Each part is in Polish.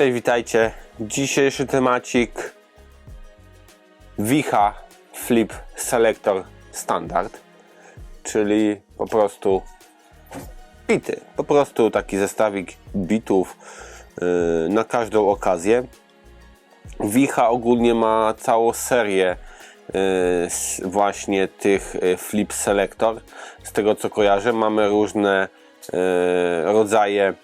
Cześć, witajcie. Dzisiejszy temacik Wicha Flip Selector Standard, czyli po prostu bity. Po prostu taki zestawik bitów yy, na każdą okazję. Wicha ogólnie ma całą serię yy, właśnie tych yy, Flip Selector. Z tego co kojarzę, mamy różne yy, rodzaje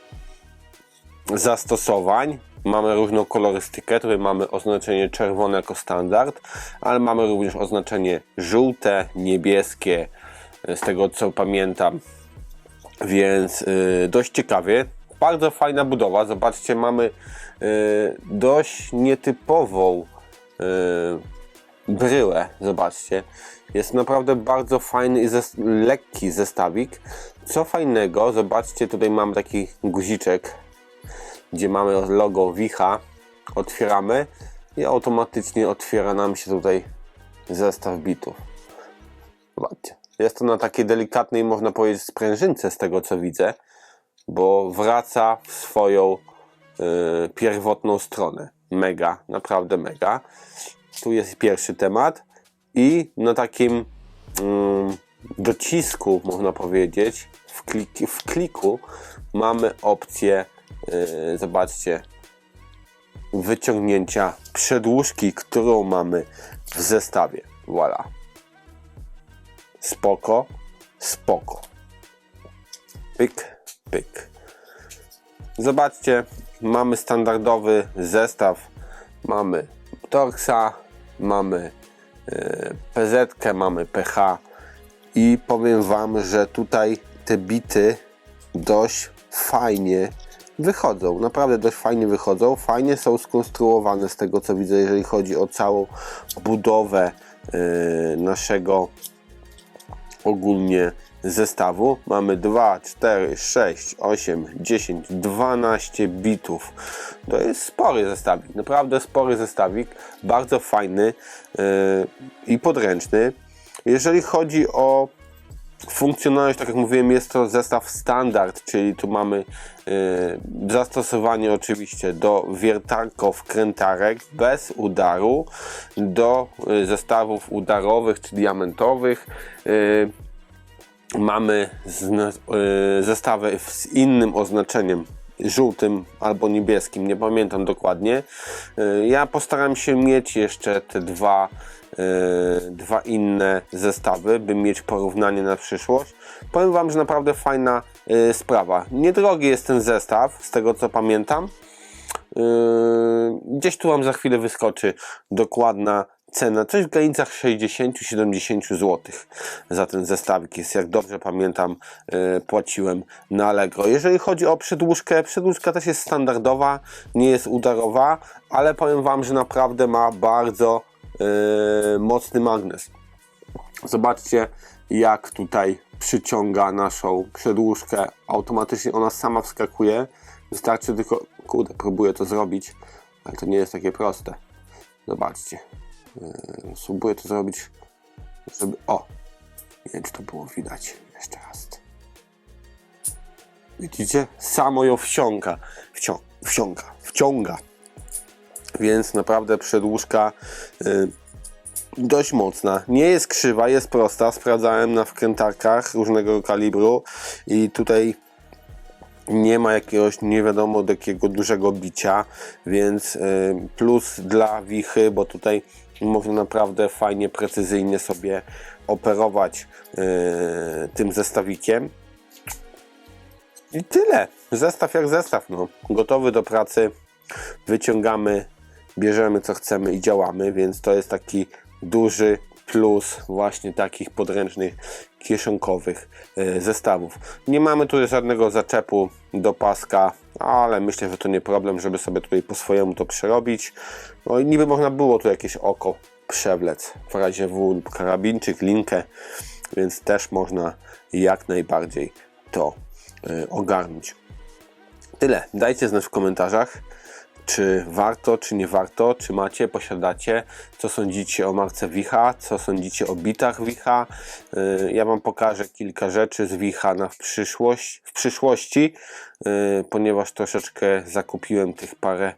zastosowań. Mamy różną kolorystykę, tutaj mamy oznaczenie czerwone jako standard, ale mamy również oznaczenie żółte, niebieskie, z tego co pamiętam, więc y, dość ciekawie. Bardzo fajna budowa, zobaczcie, mamy y, dość nietypową y, bryłę, zobaczcie. Jest naprawdę bardzo fajny i zes lekki zestawik. Co fajnego, zobaczcie, tutaj mamy taki guziczek, gdzie mamy logo Wicha. Otwieramy i automatycznie otwiera nam się tutaj zestaw bitów. Zobaczcie. Jest to na takiej delikatnej, można powiedzieć, sprężynce z tego co widzę, bo wraca w swoją y, pierwotną stronę. Mega, naprawdę mega. Tu jest pierwszy temat i na takim mm, docisku, można powiedzieć, w, klik, w kliku mamy opcję, yy, zobaczcie, wyciągnięcia przedłużki, którą mamy w zestawie. Voilà. Spoko, spoko. Pyk, pyk. Zobaczcie, mamy standardowy zestaw. Mamy Torxa, mamy e, PZ, mamy PH i powiem Wam, że tutaj te bity dość fajnie wychodzą. Naprawdę dość fajnie wychodzą. Fajnie są skonstruowane z tego co widzę, jeżeli chodzi o całą budowę e, naszego ogólnie zestawu. Mamy 2, 4, 6, 8, 10, 12 bitów. To jest spory zestawik, naprawdę spory zestawik, bardzo fajny yy, i podręczny. Jeżeli chodzi o funkcjonalność, tak jak mówiłem, jest to zestaw standard, czyli tu mamy yy, zastosowanie oczywiście do wiertarko-wkrętarek bez udaru, do yy, zestawów udarowych czy diamentowych. Yy, mamy zna- y, zestawy z innym oznaczeniem żółtym albo niebieskim, nie pamiętam dokładnie. Y, Ja postaram się mieć jeszcze te dwa, y, dwa inne zestawy, by mieć porównanie na przyszłość. Powiem Wam, że naprawdę fajna y, sprawa. Niedrogi jest ten zestaw, z tego co pamiętam. Gdzieś tu Wam za chwilę wyskoczy dokładna cena, coś w granicach 60-70 zł za ten zestawik jest, jak dobrze pamiętam, yy, płaciłem na Allegro. Jeżeli chodzi o przedłużkę, przedłużka też jest standardowa, nie jest udarowa, ale powiem Wam, że naprawdę ma bardzo yy, mocny magnes. Zobaczcie, jak tutaj przyciąga naszą przedłużkę. Automatycznie ona sama wskakuje. Wystarczy tylko. Kurde, próbuję to zrobić, ale to nie jest takie proste. Zobaczcie. Yy, Spróbuję to zrobić, żeby. O! Nie wiem, czy to było widać. Jeszcze raz. Widzicie? Samo ją wsiąka. Wcią wsiąka. Wciąga. Więc naprawdę przedłużka. Yy, dość mocna. Nie jest krzywa, jest prosta. Sprawdzałem na wkrętarkach różnego kalibru i tutaj nie ma jakiegoś nie wiadomo do jakiego dużego bicia, więc y, plus dla wichy, bo tutaj można naprawdę fajnie, precyzyjnie sobie operować y, tym zestawikiem. I tyle. Zestaw jak zestaw. No. Gotowy do pracy. Wyciągamy, bierzemy co chcemy i działamy, więc to jest taki duży plus właśnie takich podręcznych kieszonkowych e, zestawów. Nie mamy tu żadnego zaczepu do paska, ale myślę, że to nie problem, żeby sobie tutaj po swojemu to przerobić. No i niby można było tu jakieś oko przewlec w razie W lub karabinczyk, linkę, więc też można jak najbardziej to e, ogarnąć. Tyle. Dajcie znać w komentarzach, czy warto, czy nie warto, czy macie, posiadacie, co sądzicie o marce Wicha, co sądzicie o bitach Wicha. Yy, Ja Wam pokażę kilka rzeczy z Wicha na w, przyszłość, w przyszłości, yy, ponieważ troszeczkę zakupiłem tych parę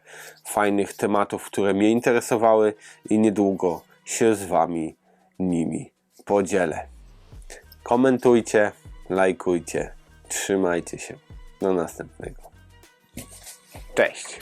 fajnych tematów, które mnie interesowały i niedługo się z Wami nimi podzielę. Komentujcie, lajkujcie, trzymajcie się. Do następnego. Cześć.